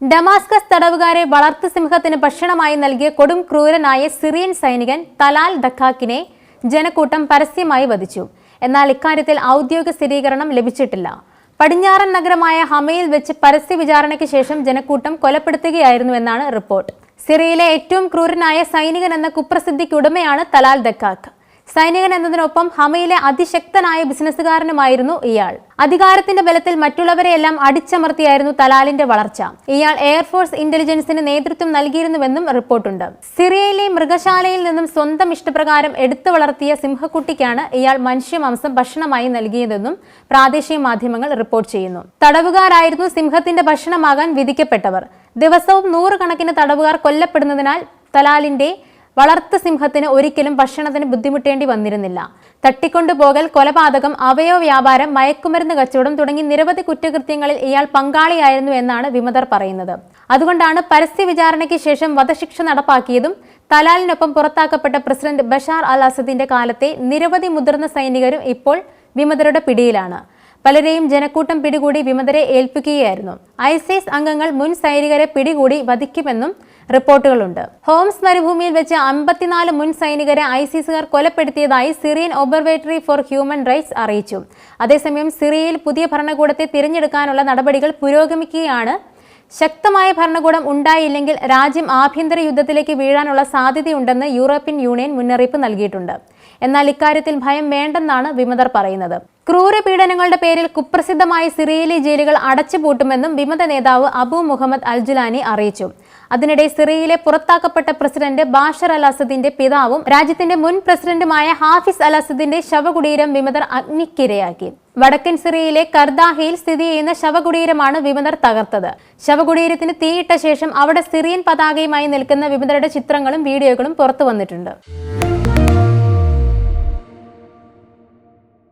Damascus തടവുകാരെ വളർത്തു സിംഹത്തിന് ഭക്ഷണമായി നൽകിയ കൊടും ക്രൂരനായ സിറിയൻ സൈനികൻ തലാൽ ദഖാക്കിനെ ജനക്കൂട്ടം പരസ്യമായി വധിച്ചു. എന്നാൽ ഇക്കാര്യത്തിൽ ഔദ്യോഗിക സ്ഥിരീകരണം ലഭിച്ചിട്ടില്ല. പടിഞ്ഞാറൻ നഗരമായ ഹമയിൽ വെച്ച് പരസ്യ വിചാരണയ്ക്ക് ശേഷം ജനക്കൂട്ടം കൊലപ്പെടുത്തുകയായിരുന്നുവെന്നാണ് റിപ്പോർട്ട്. സിറിയയിലെ ഏറ്റവും ക്രൂരനായ സൈനികൻ എന്ന കുപ്രസിദ്ധിക്കുടമയാണ് തലാൽ ദക്കാഖ് സൈനികൻ എന്നതിനൊപ്പം ഹമയിലെ അതിശക്തനായ ബിസിനസ്സുകാരനുമായിരുന്നു ഇയാൾ. അധികാരത്തിന്റെ ബലത്തിൽ മറ്റുള്ളവരെയെല്ലാം അടിച്ചമർത്തിയായിരുന്നു തലാലിന്റെ വളർച്ച. ഇയാൾ എയർഫോഴ്സ് ഇന്റലിജൻസിന് നേതൃത്വം നൽകിയിരുന്നുവെന്നും റിപ്പോർട്ടുണ്ട്. സിറിയയിലെ മൃഗശാലയിൽ നിന്നും സ്വന്തം ഇഷ്ടപ്രകാരം എടുത്തു വളർത്തിയ സിംഹക്കുട്ടിക്കാണ് ഇയാൾ മനുഷ്യമാംസം ഭക്ഷണമായി നൽകിയതെന്നും പ്രാദേശിക മാധ്യമങ്ങൾ റിപ്പോർട്ട് ചെയ്യുന്നു. തടവുകാരായിരുന്നു സിംഹത്തിന്റെ ഭക്ഷണമാകാൻ വിധിക്കപ്പെട്ടവർ. ദിവസവും നൂറുകണക്കിന് തടവുകാർ കൊല്ലപ്പെടുന്നതിനാൽ തലാലിന്റെ വളർത്തു സിംഹത്തിന് ഒരിക്കലും ഭക്ഷണത്തിന് ബുദ്ധിമുട്ടേണ്ടി വന്നിരുന്നില്ല. തട്ടിക്കൊണ്ടുപോകൽ കൊലപാതകം അവയവ വ്യാപാരം മയക്കുമരുന്ന് കച്ചവടം തുടങ്ങി നിരവധി കുറ്റകൃത്യങ്ങളിൽ ഇയാൾ പങ്കാളിയായിരുന്നു എന്നാണ് വിമതർ പറയുന്നത്. അതുകൊണ്ടാണ് പരസ്യ വിചാരണയ്ക്ക് ശേഷം വധശിക്ഷ നടപ്പാക്കിയതും തലാലിനൊപ്പം പുറത്താക്കപ്പെട്ട പ്രസിഡന്റ് ബഷാർ അൽ അസദിന്റെ കാലത്തെ നിരവധി മുതിർന്ന സൈനികരും ഇപ്പോൾ വിമതരുടെ പിടിയിലാണ്. പലരെയും ജനക്കൂട്ടം പിടികൂടി വിമതരെ ഏൽപ്പിക്കുകയായിരുന്നു. ഐസിസ് അംഗങ്ങൾ മുൻ സൈനികരെ പിടികൂടി വധിക്കുമെന്നും റിപ്പോർട്ടുകളുണ്ട്. ഹോംസ് മരുഭൂമിയിൽ വെച്ച് അമ്പത്തിനാല് മുൻ സൈനികരെ ഐസിസുകാർ കൊലപ്പെടുത്തിയതായി Syrian observatory for human rights അറിയിച്ചു. അതേസമയം സിറിയയിൽ പുതിയ ഭരണകൂടത്തെ തിരഞ്ഞെടുക്കാനുള്ള നടപടികൾ പുരോഗമിക്കുകയാണ് ശക്തമായ ഭരണകൂടം ഉണ്ടായില്ലെങ്കിൽ രാജ്യം ആഭ്യന്തര യുദ്ധത്തിലേക്ക് വീഴാനുള്ള സാധ്യതയുണ്ടെന്ന് യൂറോപ്യൻ യൂണിയൻ മുന്നറിയിപ്പ് നൽകിയിട്ടുണ്ട്. എന്നാൽ ഇക്കാര്യത്തിൽ ഭയം വേണ്ടെന്നാണ് വിമതർ പറയുന്നത്. ക്രൂരപീഡനങ്ങളുടെ പേരിൽ കുപ്രസിദ്ധമായ സിറിയയിലെ ജയിലുകൾ അടച്ചുപൂട്ടുമെന്നും വിമത നേതാവ് അബു മുഹമ്മദ് അൽജുലാനി അറിയിച്ചു. അതിനിടെ സിറിയയിലെ പുറത്താക്കപ്പെട്ട പ്രസിഡന്റ് ബാഷർ അൽ അസദിന്റെ പിതാവും രാജ്യത്തിന്റെ മുൻ പ്രസിഡന്റുമായ ഹാഫിസ് അൽ അസദിന്റെ ശവകുടീരം വിമതർ അഗ്നിക്കിരയാക്കി. വടക്കൻ സിറിയയിലെ കർദാഹയിൽ സ്ഥിതി ചെയ്യുന്ന ശവകുടീരമാണ് വിമതർ തകർത്തത്. ശവകുടീരത്തിന് തീയിട്ട ശേഷം അവിടെ സിറിയൻ പതാകയുമായി നിൽക്കുന്ന വിമതരുടെ ചിത്രങ്ങളും വീഡിയോകളും പുറത്തു വന്നിട്ടുണ്ട്.